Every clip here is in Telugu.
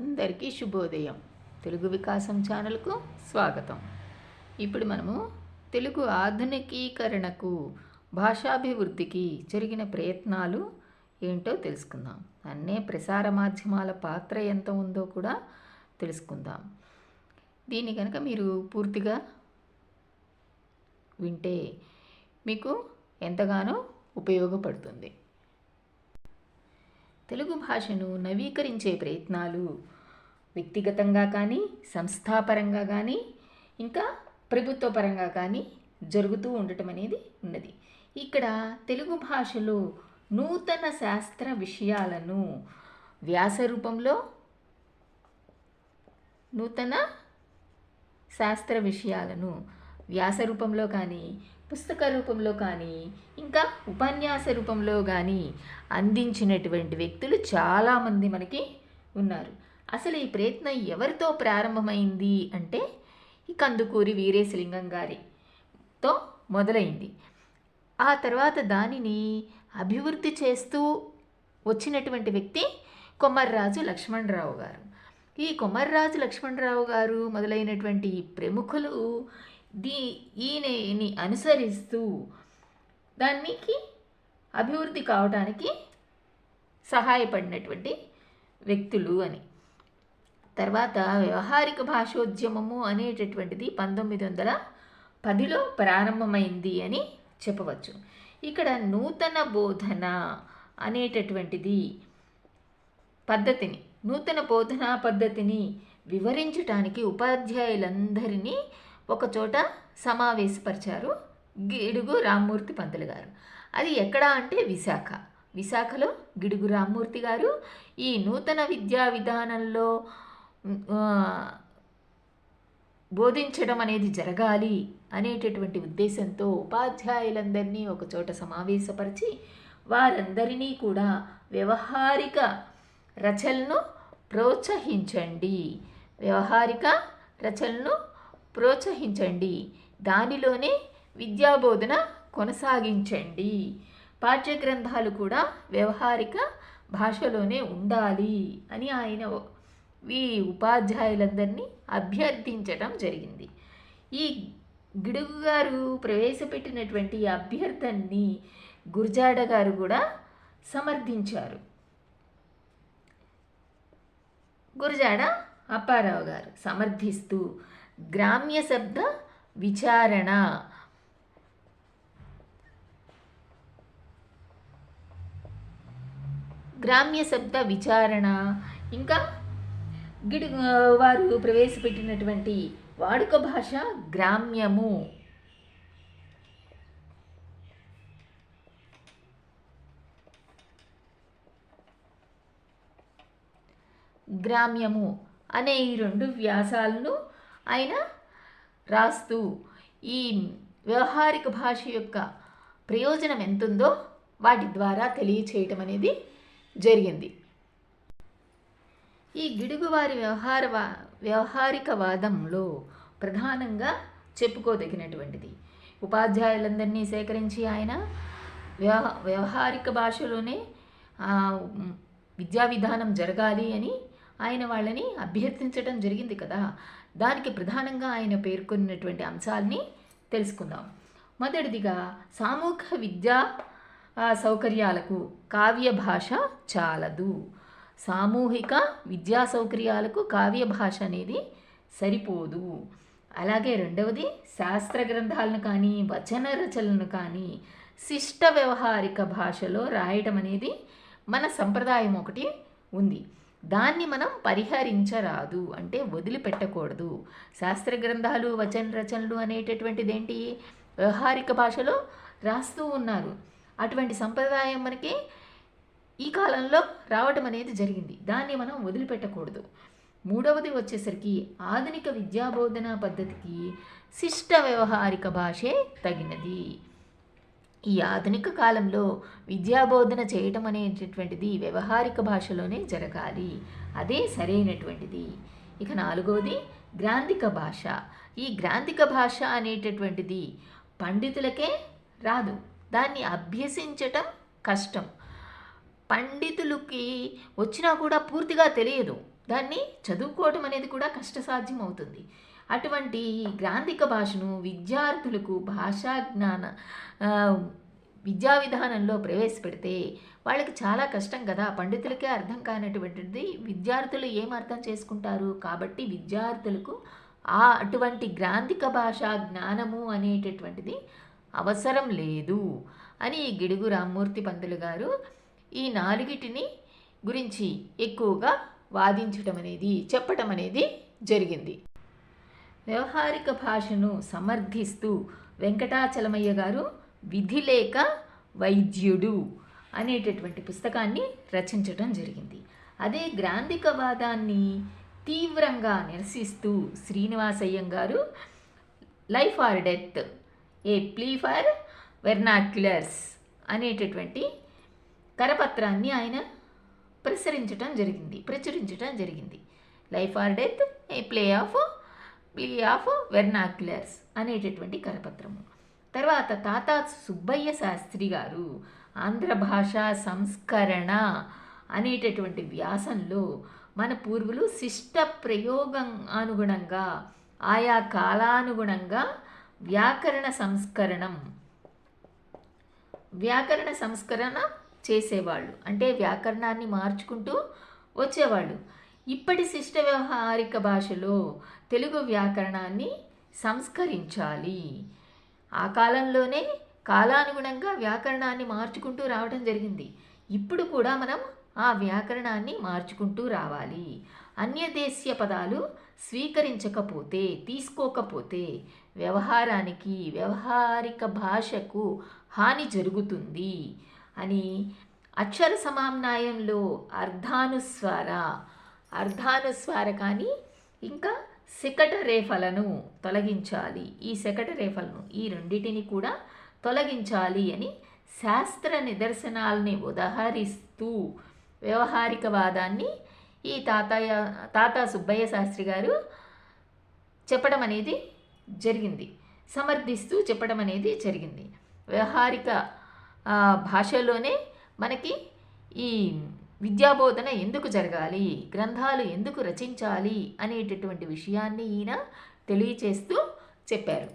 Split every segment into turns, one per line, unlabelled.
అందరికీ శుభోదయం. తెలుగు వికాసం ఛానల్కు స్వాగతం. ఇప్పుడు మనము తెలుగు ఆధునికీకరణకు భాషాభివృద్ధికి జరిగిన ప్రయత్నాలు ఏంటో తెలుసుకుందాం. అన్నే ప్రసార మాధ్యమాల పాత్ర ఎంత ఉందో కూడా తెలుసుకుందాం. దీన్ని కనుక మీరు పూర్తిగా వింటే మీకు ఎంతగానో ఉపయోగపడుతుంది. తెలుగు భాషను నవీకరించే ప్రయత్నాలు వ్యక్తిగతంగా కానీ సంస్థాపరంగా కానీ ఇంకా ప్రభుత్వ పరంగా కానీ జరుగుతూ ఉండటం అనేది ఉన్నది. ఇక్కడ తెలుగు భాషలో నూతన శాస్త్ర విషయాలను వ్యాస రూపంలో నూతన శాస్త్ర విషయాలను వ్యాస రూపంలో కానీ పుస్తక రూపంలో కానీ ఇంకా ఉపన్యాస రూపంలో కానీ అందించినటువంటి వ్యక్తులు చాలామంది మనకి ఉన్నారు. అసలు ఈ ప్రయత్నం ఎవరితో ప్రారంభమైంది అంటే ఈ కందుకూరి వీరేశలింగం గారితో మొదలైంది. ఆ తర్వాత దానిని అభివృద్ధి చేస్తూ వచ్చినటువంటి వ్యక్తి కొమర్రాజు లక్ష్మణరావు గారు. ఈ కొమర్రాజు లక్ష్మణరావు గారు మొదలైనటువంటి ప్రముఖులు దీ ఈయనని అనుసరిస్తూ దానికి అభివృద్ధి కావడానికి సహాయపడినటువంటి వ్యక్తులు అని. తర్వాత వ్యవహారిక భాషోద్యమము అనేటటువంటిది పంతొమ్మిది వందల పదిలో ప్రారంభమైంది అని చెప్పవచ్చు. ఇక్కడ నూతన బోధన అనేటటువంటిది పద్ధతిని నూతన బోధనా పద్ధతిని వివరించటానికి ఉపాధ్యాయులందరినీ ఒకచోట సమావేశపరిచారు గిడుగు రామ్మూర్తి పంతులు గారు. అది ఎక్కడ అంటే విశాఖ. విశాఖలో గిడుగు రామ్మూర్తి గారు ఈ నూతన విద్యా విధానంలో బోధించడం అనేది జరగాలి అనేటటువంటి ఉద్దేశంతో ఉపాధ్యాయులందరినీ ఒకచోట సమావేశపరిచి వారందరినీ కూడా వ్యవహారిక రచనలను ప్రోత్సహించండి. వ్యవహారిక రచనలను ప్రోత్సహించండి. దానిలోనే విద్యాబోధన కొనసాగించండి. పాఠ్యగ్రంథాలు కూడా వ్యవహారిక భాషలోనే ఉండాలి అని ఆయన ఈ ఉపాధ్యాయులందరినీ అభ్యర్థించటం జరిగింది. ఈ గిడుగు గారు ప్రవేశపెట్టినటువంటి ఈ గుర్జాడ గురజాడ గారు కూడా సమర్థించారు. గురజాడ అప్పారావు గారు సమర్థిస్తూ గ్రామ్య శబ్ద విచారణ. గ్రామ్య శబ్ద విచారణ. ఇంకా గిడి వారు ప్రవేశపెట్టినటువంటి వాడుక భాష గ్రామ్యము. గ్రామ్యము అనే ఈ రెండు వ్యాసాలను ఆయన రాస్తూ ఈ వ్యవహారిక భాష యొక్క ప్రయోజనం ఎంతుందో వాటి ద్వారా తెలియచేయటం అనేది జరిగింది. ఈ గిడుగువారి వ్యవహార వ్యవహారిక వాదంలో ప్రధానంగా చెప్పుకోదగినటువంటిది. ఉపాధ్యాయులందరినీ సేకరించి ఆయన వ్యవ వ్యవహారిక భాషలోనే విద్యా విధానం జరగాలి అని ఆయన వాళ్ళని అభ్యర్థించడం జరిగింది కదా. దానికి ప్రధానంగా ఆయన పేర్కొన్నటువంటి అంశాలని తెలుసుకుందాం. మొదటిదిగా సామూహిక విద్యా సౌకర్యాలకు కావ్య భాష చాలదు. సామూహిక విద్యా సౌకర్యాలకు కావ్య భాష అనేది సరిపోదు. అలాగే రెండవది శాస్త్ర గ్రంథాలను కానీ వచన రచనలను కానీ శిష్ట వ్యవహారిక భాషలో రాయటం అనేది మన సంప్రదాయం ఒకటి ఉంది. దాన్ని మనం పరిహరించరాదు అంటే వదిలిపెట్టకూడదు. శాస్త్ర గ్రంథాలు వచన రచనలు అనేటటువంటిది ఏంటి వ్యవహారిక భాషలో రాస్తూ ఉన్నారు. అటువంటి సంప్రదాయం మనకి ఈ కాలంలో రావటం అనేది జరిగింది. దాన్ని మనం వదిలిపెట్టకూడదు. మూడవది వచ్చేసరికి ఆధునిక విద్యాబోధనా పద్ధతికి శిష్ట వ్యవహారిక భాషే తగినది. ఈ ఆధునిక కాలంలో విద్యాబోధన చేయటం అనేటటువంటిది వ్యవహారిక భాషలోనే జరగాలి. అదే సరైనటువంటిది. ఇక నాలుగవది గ్రాంధిక భాష. ఈ గ్రాంధిక భాష అనేటటువంటిది పండితులకే రాదు. దాన్ని అభ్యసించటం కష్టం. పండితులకి వచ్చినా కూడా పూర్తిగా తెలియదు. దాన్ని చదువుకోవటం అనేది కూడా కష్టసాధ్యం అవుతుంది అటువంటి గ్రాంధిక భాషను విద్యార్థులకు భాషా జ్ఞాన విద్యా విధానంలో ప్రవేశపెడితే వాళ్ళకి చాలా కష్టం కదా. పండితులకే అర్థం కానటువంటిది విద్యార్థులు ఏం అర్థం చేసుకుంటారు? కాబట్టి విద్యార్థులకు ఆ అటువంటి గ్రాంధిక భాషా జ్ఞానము అనేటటువంటిది అవసరం లేదు అని గిడుగు రామ్మూర్తి పంతులు గారు ఈ నాలుగిటిని గురించి ఎక్కువగా వాదించటం అనేది చెప్పటం అనేది జరిగింది. వ్యవహారిక భాషను సమర్థిస్తూ వెంకటాచలమయ్య గారు విధిలేక వైద్యుడు అనేటటువంటి పుస్తకాన్ని రచించటం జరిగింది. అదే గ్రాంధికవాదాన్ని తీవ్రంగా నిరసిస్తూ శ్రీనివాసయ్యం గారు life or death a plea for vernaculars అనేటటువంటి కరపత్రాన్ని ఆయన ప్రసరించటం జరిగింది ప్రచురించటం జరిగింది. Life or death a play of plea of vernaculars అనేటటువంటి కరపత్రము. తర్వాత తాత సుబ్బయ్య శాస్త్రి గారు ఆంధ్ర భాషా సంస్కరణ అనేటటువంటి వ్యాసంలో మన పూర్వులు శిష్ట ప్రయోగం అనుగుణంగా ఆయా కాలానుగుణంగా వ్యాకరణ సంస్కరణం వ్యాకరణ సంస్కరణ చేసేవాళ్ళు. అంటే వ్యాకరణాన్ని మార్చుకుంటూ వచ్చేవాళ్ళు. ఇప్పటి శిష్ట వ్యవహారిక భాషలో తెలుగు వ్యాకరణాన్ని సంస్కరించాలి. ఆ కాలంలోనే కాలానుగుణంగా వ్యాకరణాన్ని మార్చుకుంటూ రావడం జరిగింది. ఇప్పుడు కూడా మనం ఆ వ్యాకరణాన్ని మార్చుకుంటూ రావాలి. అన్యదేశీయ పదాలు స్వీకరించకపోతే తీసుకోకపోతే వ్యవహారానికి వ్యవహారిక భాషకు హాని జరుగుతుంది అని అక్షర సమామ్నాయంలో అర్ధానుస్వార అర్ధానుస్వార కానీ ఇంకా శకట రేఫలను తొలగించాలి. ఈ శకట రేఫలను ఈ రెండింటిని కూడా తొలగించాలి అని శాస్త్ర నిదర్శనాల్ని ఉదహరిస్తూ వ్యవహారికవాదాన్ని ఈ తాతయ్య తాత సుబ్బయ్య శాస్త్రి గారు చెప్పడం అనేది జరిగింది. సమర్థిస్తూ చెప్పడం అనేది జరిగింది. వ్యవహారిక భాషలోనే మనకి ఈ విద్యాబోధన ఎందుకు జరగాలి? గ్రంథాలు ఎందుకు రచించాలి? అనేటటువంటి విషయాన్ని ఈయన తెలియచేస్తూ చెప్పారు.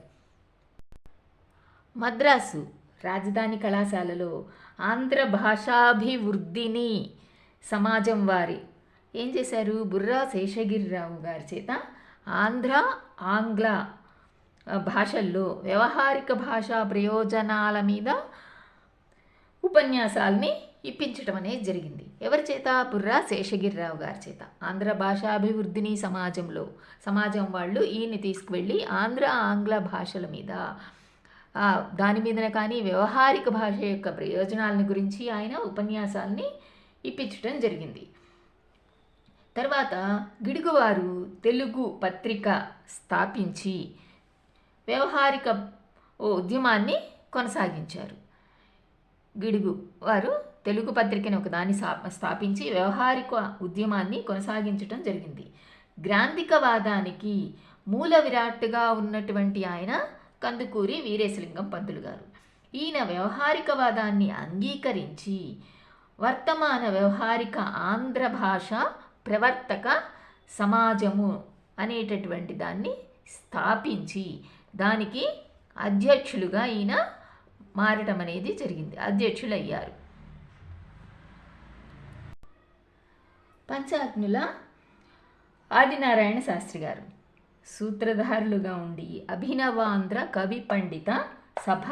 మద్రాసు రాజధాని కళాశాలలో ఆంధ్ర భాషాభివృద్ధిని సమాజం వారి ఏం చేశారు? బుర్రా శేషగిరిరావు గారి చేత ఆంధ్ర ఆంగ్ల భాషల్లో వ్యవహారిక భాషా ప్రయోజనాల మీద ఉపన్యాసాల్ని ఇప్పించడం అనేది జరిగింది. ఎవరి చేత? బుర్రా శేషగిరిరావు గారి చేత. ఆంధ్ర భాషాభివృద్ధిని సమాజంలో సమాజం వాళ్ళు ఈయన్ని తీసుకువెళ్ళి ఆంధ్ర ఆంగ్ల భాషల మీద దాని మీదన కానీ వ్యవహారిక భాష యొక్క ప్రయోజనాలను గురించి ఆయన ఉపన్యాసాల్ని ఇప్పించడం జరిగింది. తర్వాత గిడుగువారు తెలుగు పత్రిక స్థాపించి వ్యవహారిక ఓ ఉద్యమాన్ని కొనసాగించారు. గిడుగు వారు తెలుగు పత్రికను ఒకదాన్ని స్థాపించి వ్యవహారిక ఉద్యమాన్ని కొనసాగించడం జరిగింది. గ్రాంధికవాదానికి మూల విరాట్గా ఉన్నటువంటి ఆయన కందుకూరి వీరేశలింగం పంతులు గారు ఈయన వ్యవహారికవాదాన్ని అంగీకరించి వర్తమాన వ్యవహారిక ఆంధ్ర భాష ప్రవర్తక సమాజము అనేటటువంటి దాన్ని స్థాపించి దానికి అధ్యక్షులుగా ఈయన మారటం అనేది జరిగింది. అధ్యక్షులు పంచాగ్నుల ఆదినారాయణ శాస్త్రి గారు. సూత్రధారులుగా ఉండి అభినవాంధ్ర కవి పండిత సభ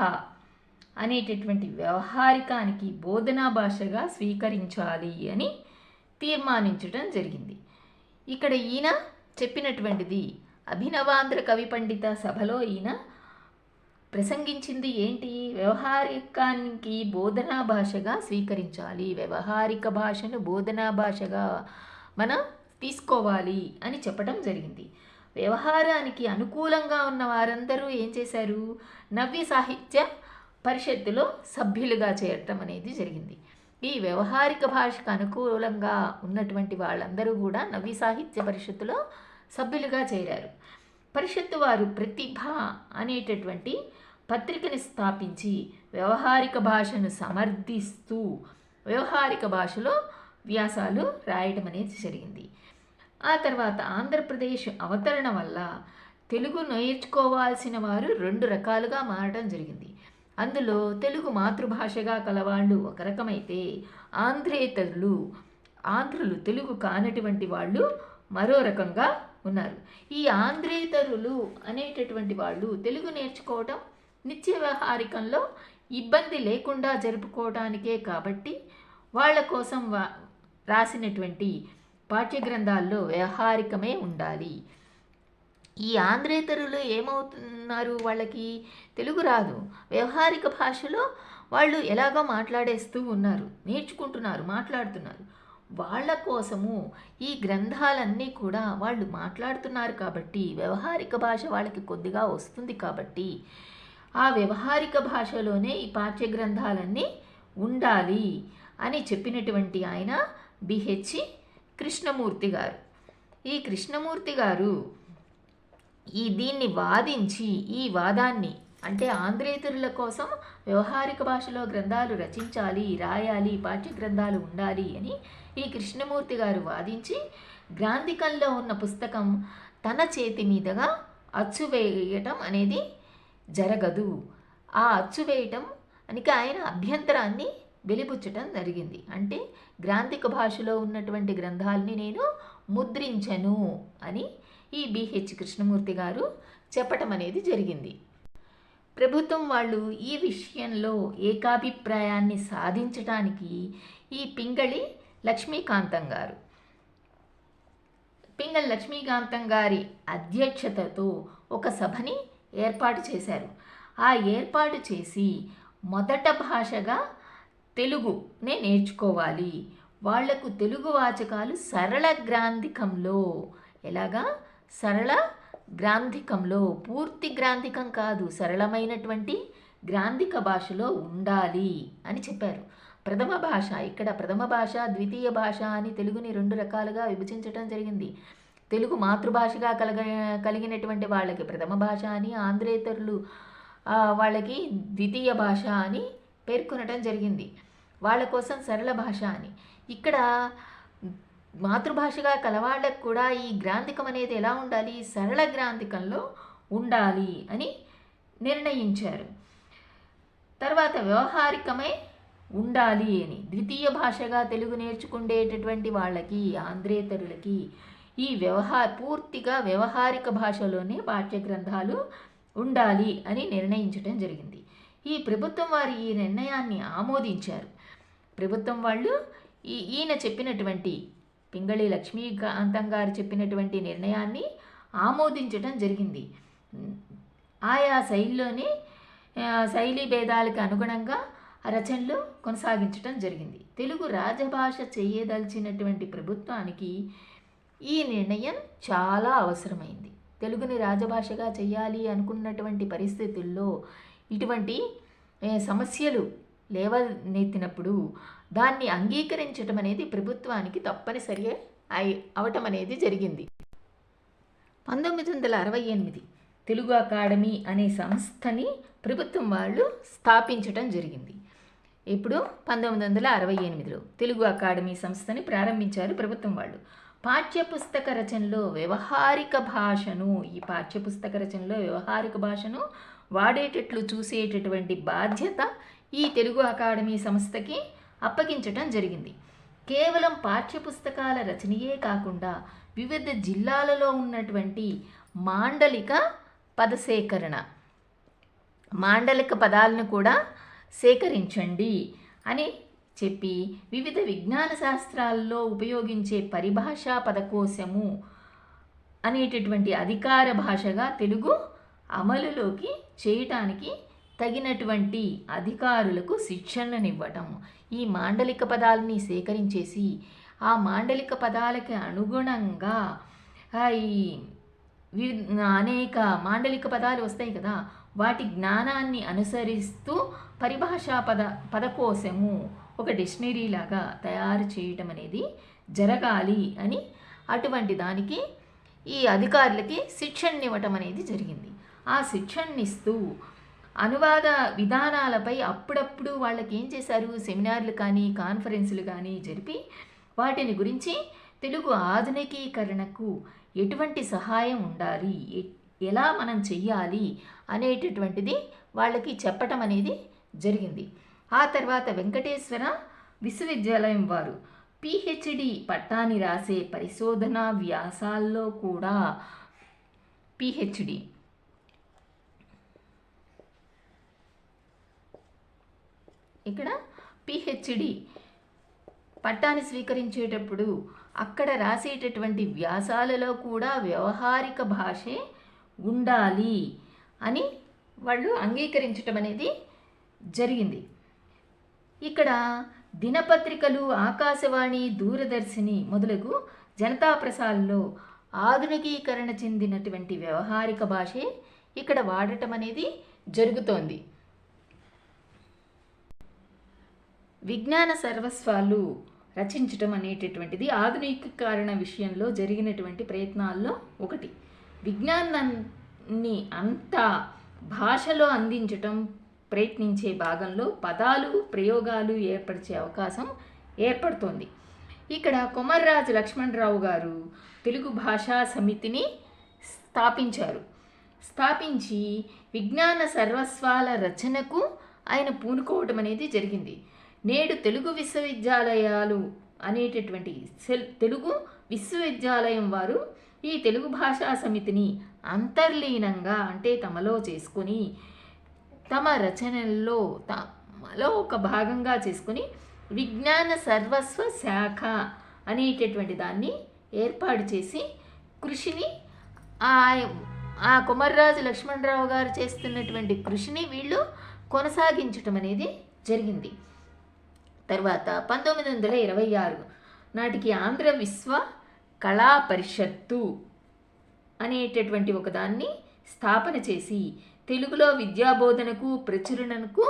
అనేటటువంటి వ్యవహారికానికి బోధనా భాషగా స్వీకరించాలి అని తీర్మానించడం జరిగింది. ఇక్కడ ఈయన చెప్పినటువంటిది అభినవాంధ్ర కవి పండిత సభలో ఈయన ప్రసంగించింది ఏంటి? వ్యవహారికానికి బోధనా భాషగా స్వీకరించాలి. వ్యవహారిక భాషను బోధనా భాషగా మనం తీసుకోవాలి అని చెప్పడం జరిగింది. వ్యవహారానికి అనుకూలంగా ఉన్న వారందరూ ఏం చేశారు? నవ్య సాహిత్య పరిషత్తులో సభ్యులుగా చేరటం అనేది జరిగింది. ఈ వ్యవహారిక భాషకు అనుకూలంగా ఉన్నటువంటి వాళ్ళందరూ కూడా నవ్య సాహిత్య పరిషత్తులో సభ్యులుగా చేరారు. పరిషత్తు వారు ప్రతిభ అనేటటువంటి పత్రికని స్థాపించి వ్యవహారిక భాషను సమర్థిస్తూ వ్యవహారిక భాషలో వ్యాసాలు రాయడం అనేది జరిగింది. ఆ తర్వాత ఆంధ్రప్రదేశ్ అవతరణ వల్ల తెలుగు నేర్చుకోవాల్సిన వారు రెండు రకాలుగా మారడం జరిగింది. అందులో తెలుగు మాతృభాషగా కలవాళ్ళు ఒక రకమైతే ఆంధ్రేతరులు ఆంధ్రులు తెలుగు కానటువంటి వాళ్ళు మరో రకంగా ఉన్నారు. ఈ ఆంధ్రేతరులు అనేటటువంటి వాళ్ళు తెలుగు నేర్చుకోవటం నిత్య వ్యవహారికంలో ఇబ్బంది లేకుండా జరుపుకోవడానికే కాబట్టి వాళ్ళ కోసం వా రాసినటువంటి పాఠ్యగ్రంథాల్లో వ్యవహారికమే ఉండాలి. ఈ ఆంధ్రేతరులు ఏమవుతున్నారు వాళ్ళకి తెలుగు రాదు. వ్యవహారిక భాషలో వాళ్ళు ఎలాగో మాట్లాడేస్తూ ఉన్నారు నేర్చుకుంటున్నారు మాట్లాడుతున్నారు. వాళ్ళ కోసము ఈ గ్రంథాలన్నీ కూడా వాళ్ళు మాట్లాడుతున్నారు కాబట్టి వ్యవహారిక భాష వాళ్ళకి కొద్దిగా వస్తుంది కాబట్టి ఆ వ్యవహారిక భాషలోనే ఈ పాఠ్య గ్రంథాలన్నీ ఉండాలి అని చెప్పినటువంటి ఆయన బిహెచ్ కృష్ణమూర్తి గారు. ఈ కృష్ణమూర్తి గారు ఈ దీన్ని వాదించి ఈ వాదాన్ని అంటే ఆంధ్రేతరుల కోసం వ్యవహారిక భాషలో గ్రంథాలు రచించాలి రాయాలి పాఠ్య గ్రంథాలు ఉండాలి అని ఈ కృష్ణమూర్తి గారు వాదించి గ్రాంధికంలో ఉన్న పుస్తకం తన చేతి మీదుగా అచ్చు వేయటం అనేది జరగదు. ఆ అచ్చు వేయటం ఆయన అభ్యంతరాన్ని వెలిబుచ్చటం జరిగింది. అంటే గ్రాంధిక భాషలో ఉన్నటువంటి గ్రంథాలని నేను ముద్రించను అని ఈ బిహెచ్ కృష్ణమూర్తి గారు చెప్పటం అనేది జరిగింది. ప్రభుత్వం వాళ్ళు ఈ విషయంలో ఏకాభిప్రాయాన్ని సాధించటానికి ఈ పింగళి లక్ష్మీకాంతం గారు. పింగళి లక్ష్మీకాంతం గారి అధ్యక్షతతో ఒక సభని ఏర్పాటు చేశారు. ఆ ఏర్పాటు చేసి మొదట భాషగా తెలుగునే నేర్చుకోవాలి. వాళ్ళకు తెలుగు వాచకాలు సరళ గ్రాంధికంలో ఎలాగా? సరళ గ్రాంధికంలో పూర్తి గ్రాంధికం కాదు సరళమైనటువంటి గ్రాంధిక భాషలో ఉండాలి అని చెప్పారు. ప్రథమ భాష ఇక్కడ ప్రథమ భాష ద్వితీయ భాష అని తెలుగుని రెండు రకాలుగా విభజించటం జరిగింది. తెలుగు మాతృభాషగా కలగ కలిగినటువంటి వాళ్ళకి ప్రథమ భాష అని ఆంధ్రేతరులు వాళ్ళకి ద్వితీయ భాష అని పేర్కొనటం జరిగింది. వాళ్ళ కోసం సరళ భాష అని. ఇక్కడ మాతృభాషగా కలవాళ్ళకు కూడా ఈ గ్రాంధికం అనేది ఎలా ఉండాలి? సరళ గ్రాంధికంలో ఉండాలి అని నిర్ణయించారు. తర్వాత వ్యవహారికమై ఉండాలి అని ద్వితీయ భాషగా తెలుగు నేర్చుకునేటటువంటి వాళ్ళకి ఆంధ్రేతరులకి ఈ వ్యవహార పూర్తిగా వ్యవహారిక భాషలోనే పాఠ్యగ్రంథాలు ఉండాలి అని నిర్ణయించడం జరిగింది. ఈ ప్రభుత్వం వారి ఈ నిర్ణయాన్ని ఆమోదించారు. ప్రభుత్వం వాళ్ళు ఈ ఈయన చెప్పినటువంటి పింగళి లక్ష్మీకాంతం గారు చెప్పినటువంటి నిర్ణయాన్ని ఆమోదించడం జరిగింది. ఆయా శైలిలోనే శైలి భేదాలకు అనుగుణంగా రచనలు కొనసాగించడం జరిగింది. తెలుగు రాజభాష చేయదలిచినటువంటి ప్రభుత్వానికి ఈ నిర్ణయం చాలా అవసరమైంది. తెలుగుని రాజభాషగా చేయాలి అనుకున్నటువంటి పరిస్థితుల్లో ఇటువంటి సమస్యలు లేవనెత్తినప్పుడు దాన్ని అంగీకరించటం అనేది ప్రభుత్వానికి తప్పనిసరి అయి అవటం అనేది జరిగింది. పంతొమ్మిది వందల అరవై ఎనిమిది తెలుగు అకాడమీ అనే సంస్థని ప్రభుత్వం వాళ్ళు స్థాపించటం జరిగింది. ఇప్పుడు పంతొమ్మిది వందల అరవై ఎనిమిదిలో తెలుగు అకాడమీ సంస్థని ప్రారంభించారు ప్రభుత్వం వాళ్ళు. పాఠ్యపుస్తక రచనలో వ్యవహారిక భాషను ఈ పాఠ్యపుస్తక రచనలో వ్యవహారిక భాషను వాడేటట్లు చూసేటటువంటి బాధ్యత ఈ తెలుగు అకాడమీ సంస్థకి అప్పగించటం జరిగింది. కేవలం పాఠ్యపుస్తకాల రచనయే కాకుండా వివిధ జిల్లాలలో ఉన్నటువంటి మాండలిక పదసేకరణ మాండలిక పదాలను కూడా సేకరించండి అని చెప్పి వివిధ విజ్ఞాన శాస్త్రాల్లో ఉపయోగించే పరిభాషా పదకోశము అనేటటువంటి అధికార భాషగా తెలుగు అమలులోకి చేయటానికి తగినటువంటి అధికారులకు శిక్షణనివ్వటము ఈ మాండలిక పదాలని సేకరించేసి ఆ మాండలిక పదాలకి అనుగుణంగా ఈ అనేక మాండలిక పదాలు వస్తాయి కదా వాటి జ్ఞానాన్ని అనుసరిస్తూ పరిభాషా పద పదకోశము ఒక డిక్షనరీ లాగా తయారు చేయటం అనేది జరగాలి అని అటువంటి దానికి ఈ అధికారులకి శిక్షణ ఇవ్వటం అనేది జరిగింది. ఆ శిక్షణనిస్తూ అనువాద విధానాలపై అప్పుడప్పుడు వాళ్ళకి ఏం చేశారు? సెమినార్లు కానీ కాన్ఫరెన్సులు కానీ జరిపి వాటిని గురించి తెలుగు ఆధునికీకరణకు ఎటువంటి సహాయం ఉండాలి? ఎ- ఎలా మనం చెయ్యాలి? అనేటటువంటిది వాళ్ళకి చెప్పటం అనేది జరిగింది. ఆ తర్వాత వెంకటేశ్వర విశ్వవిద్యాలయం వారు పిహెచ్డి పట్టాని రాసే పరిశోధనా వ్యాసాల్లో కూడా పిహెచ్డి ఇక్కడ పిహెచ్డి పట్టాన్ని స్వీకరించేటప్పుడు అక్కడ రాసేటటువంటి వ్యాసాలలో కూడా వ్యవహారిక భాషే ఉండాలి అని వాళ్ళు అంగీకరించటం అనేది జరిగింది. ఇక్కడ దినపత్రికలు ఆకాశవాణి దూరదర్శిని మొదలగు జనతా ప్రసారంలో ఆధునికీకరణ చెందినటువంటి వ్యవహారిక భాషే ఇక్కడ వాడటం అనేది జరుగుతోంది. విజ్ఞాన సర్వస్వాలు రచించటం అనేటటువంటిది ఆధునికీకరణ విషయంలో జరిగినటువంటి ప్రయత్నాల్లో ఒకటి. విజ్ఞానాన్ని అంతా భాషలో అందించటం ప్రయత్నించే భాగంలో పదాలు ప్రయోగాలు ఏర్పరిచే అవకాశం ఏర్పడుతోంది. ఇక్కడ కొమర్రాజు లక్ష్మణరావు గారు తెలుగు భాషా సమితిని స్థాపించారు. స్థాపించి విజ్ఞాన సర్వస్వాల రచనకు ఆయన పూనుకోవటం అనేది జరిగింది. నేడు తెలుగు విశ్వవిద్యాలయాలు అనేటటువంటి సెల్ తెలుగు విశ్వవిద్యాలయం వారు ఈ తెలుగు భాషా సమితిని అంతర్లీనంగా అంటే తమలో చేసుకొని తమ రచనల్లో తమలో ఒక భాగంగా చేసుకొని విజ్ఞాన సర్వస్వ శాఖ అనేటటువంటి దాన్ని ఏర్పాటు చేసి కృషిని ఆ ఆ కుమర్రాజు లక్ష్మణరావు గారు చేస్తున్నటువంటి కృషిని వీళ్ళు కొనసాగించటం అనేది జరిగింది. తర్వాత పంతొమ్మిది వందల ఇరవై ఆరు నాటికి ఆంధ్ర విశ్వ కళా పరిషత్తు అనేటటువంటి ఒకదాన్ని స్థాపన చేసి తెలుగులో విద్యాబోధనకు ప్రచురణకు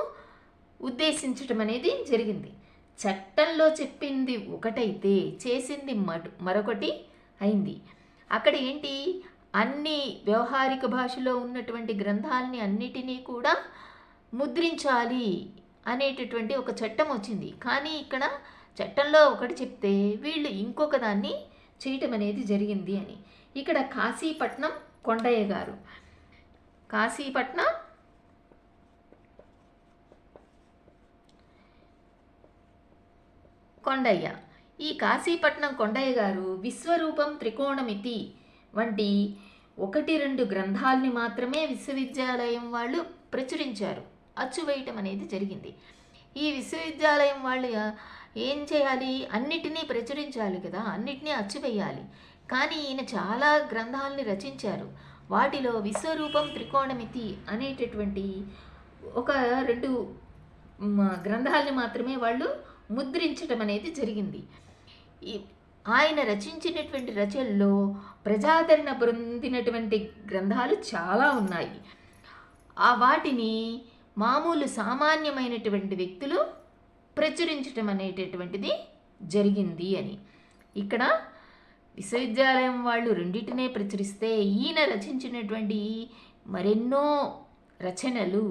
ఉద్దేశించటం అనేది జరిగింది. చట్టంలో చెప్పింది ఒకటైతే చేసింది మటు మరొకటి అయింది. అక్కడ ఏంటి? అన్ని వ్యవహారిక భాషలో ఉన్నటువంటి గ్రంథాలని అన్నిటినీ కూడా ముద్రించాలి అనేటటువంటి ఒక చట్టం వచ్చింది. కానీ ఇక్కడ చట్టంలో ఒకటి చెప్తే వీళ్ళు ఇంకొక దాన్ని చేయటం అనేది జరిగింది అని. ఇక్కడ కాశీపట్నం కొండయ్య గారు. కాశీపట్నం కొండయ్య. ఈ కాశీపట్నం కొండయ్య గారు విశ్వరూపం త్రికోణమితి వంటి ఒకటి రెండు గ్రంథాలని మాత్రమే విశ్వవిద్యాలయం వాళ్ళు ప్రచురించారు. అచ్చు వేయటం అనేది జరిగింది. ఈ విశ్వవిద్యాలయం వాళ్ళు ఏం చేయాలి? అన్నిటినీ ప్రచురించాలి కదా అన్నిటినీ అచ్చువేయాలి కానీ ఈయన చాలా గ్రంథాలని రచించారు. వాటిలో విశ్వరూపం త్రికోణమితి అనేటటువంటి ఒక రెండు గ్రంథాలని మాత్రమే వాళ్ళు ముద్రించటం అనేది జరిగింది. ఈ ఆయన రచించినటువంటి రచనల్లో ప్రజాదరణ పొందినటువంటి గ్రంథాలు చాలా ఉన్నాయి. ఆ వాటిని మామూలు సామాన్యమైనటువంటి వ్యక్తులు ప్రచురించటం అనేటటువంటిది జరిగింది అని. ఇక్కడ విశ్వవిద్యాలయం వాళ్ళు రెండింటినే ప్రచురిస్తే ఈయన రచించినటువంటి మరెన్నో రచనలు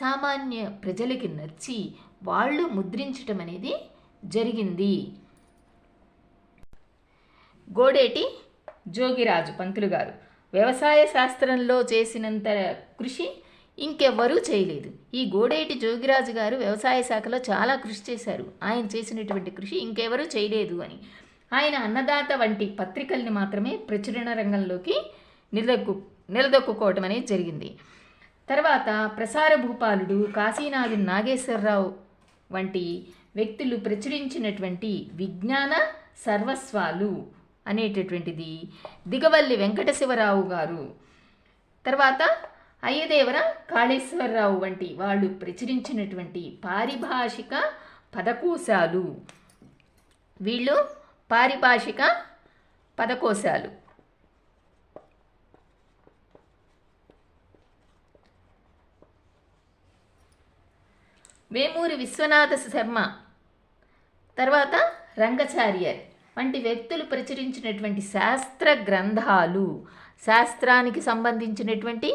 సామాన్య ప్రజలకి నచ్చి వాళ్ళు ముద్రించటం అనేది జరిగింది. గోడేటి జోగిరాజు పంతులు గారు. వ్యవసాయ శాస్త్రంలో చేసినంత కృషి ఇంకెవ్వరూ చేయలేదు. ఈ గోడేటి జోగిరాజు గారు వ్యవసాయ శాఖలో చాలా కృషి చేశారు. ఆయన చేసినటువంటి కృషి ఇంకెవరూ చేయలేదు అని. ఆయన అన్నదాత వంటి పత్రికల్ని మాత్రమే ప్రచురణ రంగంలోకి నిలదొక్కు నిలదొక్కుకోవటం అనేది జరిగింది. తర్వాత ప్రసార భూపాలుడు కాశీనాథు నాగేశ్వరరావు వంటి వ్యక్తులు ప్రచురించినటువంటి విజ్ఞాన సర్వస్వాలు అనేటటువంటిది దిగవల్లి వెంకటశివరావు గారు. తర్వాత అయ్యదేవర? కాళేశ్వరరావు వంటి వాళ్ళు ప్రచురించినటువంటి పారిభాషిక పదకోశాలు. వీళ్ళు పారిభాషిక పదకోశాలు. వేమూరి విశ్వనాథ శర్మ తర్వాత రంగచార్యర్ వంటి వ్యక్తులు ప్రచురించినటువంటి శాస్త్ర గ్రంథాలు శాస్త్రానికి సంబంధించినటువంటి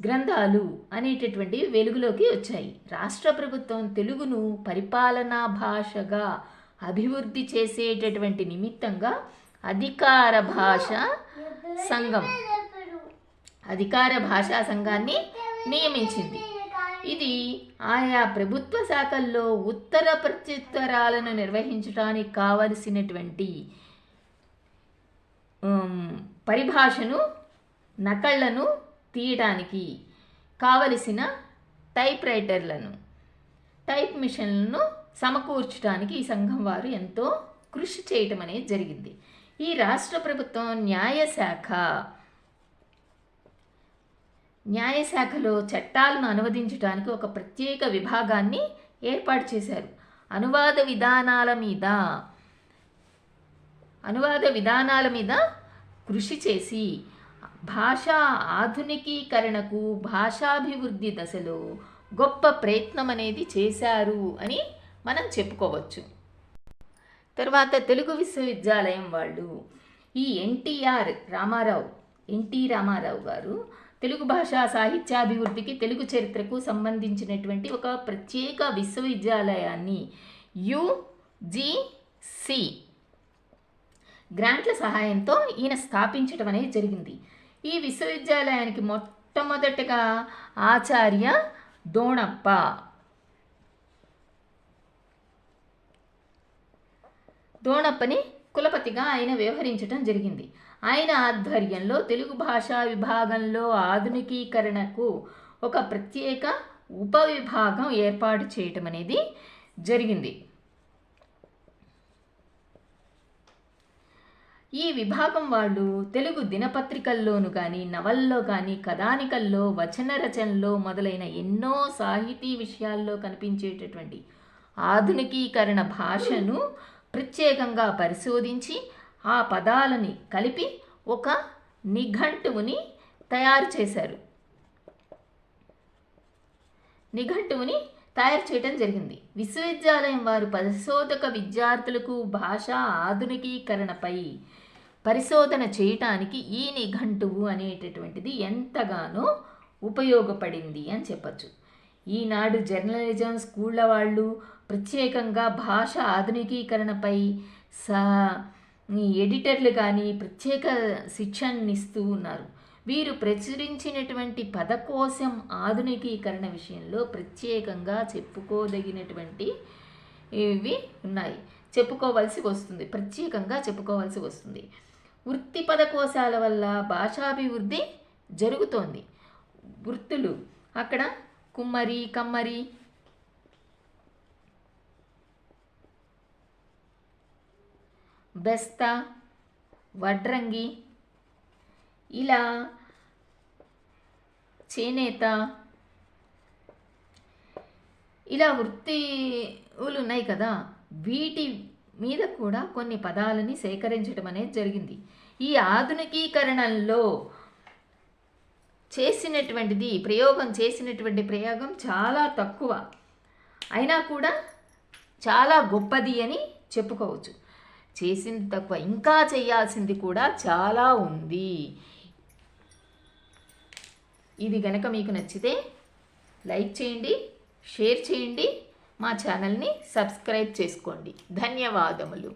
గ్రంథాలు అనేటటువంటివి వెలుగులోకి వచ్చాయి. రాష్ట్ర ప్రభుత్వం తెలుగును పరిపాలనా భాషగా అభివృద్ధి చేసేటటువంటి నిమిత్తంగా అధికార భాష సంఘం అధికార భాషా సంఘాన్ని నియమించింది. ఇది ఆయా ప్రభుత్వ శాఖల్లో ఉత్తర ప్రత్యుత్తరాలను నిర్వహించడానికి కావలసినటువంటి పరిభాషను నకళ్ళను తీయడానికి కావలసిన టైప్ రైటర్లను టైప్ మిషన్లను సమకూర్చడానికి ఈ సంఘం వారు ఎంతో కృషి చేయటం అనేది జరిగింది. ఈ రాష్ట్ర ప్రభుత్వం న్యాయశాఖ న్యాయశాఖలో చట్టాలను అనువదించడానికి ఒక ప్రత్యేక విభాగాన్ని ఏర్పాటు చేశారు. అనువాద విధానాల మీద అనువాద విధానాల మీద కృషి చేసి భాషా ఆధునికీకరణకు భాషాభివృద్ధి దశలో గొప్ప ప్రయత్నం అనేది చేశారు అని మనం చెప్పుకోవచ్చు. తర్వాత తెలుగు విశ్వవిద్యాలయం వాళ్ళు ఈ ఎన్టీఆర్ రామారావు ఎన్టీ రామారావు గారు తెలుగు భాషా సాహిత్యాభివృద్ధికి తెలుగు చరిత్రకు సంబంధించినటువంటి ఒక ప్రత్యేక విశ్వవిద్యాలయాన్ని యుజిసి గ్రాంట్ల సహాయంతో ఈయన స్థాపించడం అనేది జరిగింది. ఈ విశ్వవిద్యాలయానికి మొట్టమొదటగా ఆచార్య దోణప్ప. దోణప్పని కులపతిగా ఆయన వ్యవహరించడం జరిగింది. ఆయన ఆధ్వర్యంలో తెలుగు భాషా విభాగంలో ఆధునికీకరణకు ఒక ప్రత్యేక ఉపవిభాగం ఏర్పాటు చేయటం అనేది జరిగింది. ఈ విభాగం వాళ్ళు తెలుగు దినపత్రికల్లోను కానీ నవల్లో కానీ కథానికల్లో వచన రచనలో మొదలైన ఎన్నో సాహితీ విషయాల్లో కనిపించేటటువంటి ఆధునికీకరణ భాషను ప్రత్యేకంగా పరిశోధించి ఆ పదాలని కలిపి ఒక నిఘంటువుని తయారు చేశారు. నిఘంటువుని తయారు చేయడం జరిగింది. విశ్వవిద్యాలయం వారు పరిశోధక విద్యార్థులకు భాషా ఆధునికీకరణపై పరిశోధన చేయటానికి ఈ నిఘంటువు అనేటటువంటిది ఎంతగానో ఉపయోగపడింది అని చెప్పచ్చు. ఈనాడు జర్నలిజం స్కూళ్ళ వాళ్ళు ప్రత్యేకంగా భాష ఆధునికీకరణపై సా ఎడిటర్లు కానీ ప్రత్యేక శిక్షణనిస్తూ ఉన్నారు. వీరు ప్రచురించినటువంటి పదకోశం ఆధునికీకరణ విషయంలో ప్రత్యేకంగా చెప్పుకోదగినటువంటి ఇవి ఉన్నాయి. చెప్పుకోవలసి వస్తుంది. ప్రత్యేకంగా చెప్పుకోవాల్సి వస్తుంది. వృత్తి పదకోశాల వల్ల భాషాభివృద్ధి జరుగుతోంది. వృత్తులు అక్కడ. కుమ్మరి కమ్మరి. బెస్తా వడ్రంగి. ఇలా చేనేత. ఇలా వృత్తిలు ఉన్నాయి కదా. వీటి మీద కూడా కొన్ని పదాలని సేకరించడం అనేది జరిగింది. ఈ ఆధునికీకరణలో చేసినటువంటిది ప్రయోగం చేసినటువంటి ప్రయోగం చాలా తక్కువ. అయినా కూడా చాలా గొప్పది అని చెప్పుకోవచ్చు. చేసింది తక్కువ. ఇంకా చేయాల్సింది కూడా చాలా ఉంది. ఇది గనక మీకు నచ్చితే లైక్ చేయండి షేర్ చేయండి. మా ఛానల్ని సబ్స్క్రైబ్ చేసుకోండి. ధన్యవాదములు.